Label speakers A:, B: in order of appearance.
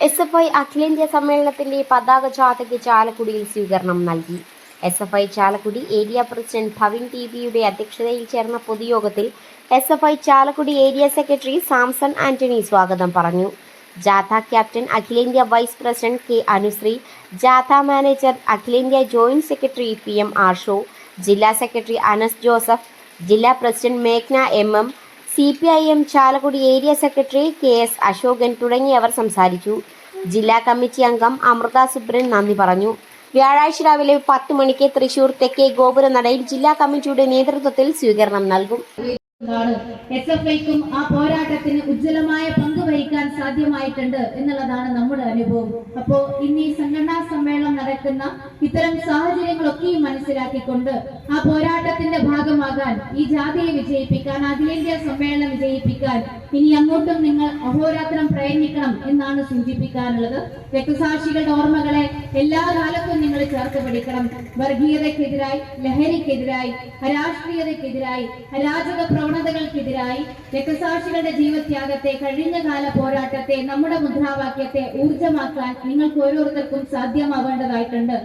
A: S F I അഖിലേന്ത്യാ സമ്മേളനത്തിന്റെ പതാക ജാഥയ്ക്ക് ചാലക്കുടിയിൽ സ്വീകരണം നൽകി. S F I Chalakudy area president Bhavin T വിയുടെ അധ്യക്ഷതയിൽ ചേർന്ന പൊതുയോഗത്തിൽ S F I Chalakudy area secretary Samson Antony സ്വാഗതം പറഞ്ഞു. ജാഥ ക്യാപ്റ്റൻ അഖിലേന്ത്യാ വൈസ് പ്രസിഡന്റ് കെ അനുശ്രീ ജാഥ മാനേജർ അഖിലേന്ത്യാ joint secretary P M Arsho ജില്ലാ സെക്രട്ടറി അനസ് ജോസഫ് ജില്ലാ president മേഘ്ന M M C P I M Chalakudy area secretary K S Ashokan തുടങ്ങിയവർ സംസാരിച്ചു. ജില്ലാ കമ്മിറ്റി അംഗം അമൃത സുബ്രൻ നന്ദി പറഞ്ഞു. വ്യാഴാഴ്ച രാവിലെ പത്ത് മണിക്ക് തൃശൂർ തെക്കേ ഗോപുര നടയിൽ ജില്ലാ കമ്മിറ്റിയുടെ നേതൃത്വത്തിൽ സ്വീകരണം നൽകും.
B: എസ് എഫ് ഐക്കും ആ പോരാട്ടത്തിന് ഉജ്ജ്വലമായ വഹിക്കാൻ സാധ്യമായിട്ടുണ്ട് എന്നുള്ളതാണ് നമ്മുടെ അനുഭവം. അപ്പോ ഇന്ന് ഈ സംഘടനാ സമ്മേളനം നടക്കുന്ന ഇത്തരം സാഹചര്യങ്ങളൊക്കെയും മനസ്സിലാക്കിക്കൊണ്ട് ആ പോരാട്ടത്തിന്റെ ഭാഗമാകാൻ ഈ ജാതിയെ വിജയിപ്പിക്കാൻ അഖിലേന്ത്യാ സമ്മേളനം വിജയിപ്പിക്കാൻ ഇനി അങ്ങോട്ടും നിങ്ങൾ അഹോരാത്രം പ്രയത്നിക്കണം എന്നാണ് സൂചിപ്പിക്കാനുള്ളത്. രക്തസാക്ഷികളുടെ ഓർമ്മകളെ എല്ലാ കാലത്തും നിങ്ങൾ ചേർത്ത് പിടിക്കണം. വർഗീയതക്കെതിരായി ലഹരിക്കെതിരായി അരാഷ്ട്രീയതക്കെതിരായി അരാജക പ്രവണതകൾക്കെതിരായി രക്തസാക്ഷികളുടെ ജീവത്യാഗത്തെ കഴിഞ്ഞ കാല പോരാട്ടത്തെ നമ്മുടെ മുദ്രാവാക്യത്തെ ഊർജമാക്കാൻ നിങ്ങൾക്ക് ഓരോരുത്തർക്കും സാധ്യമാവേണ്ടതായിട്ടുണ്ട്.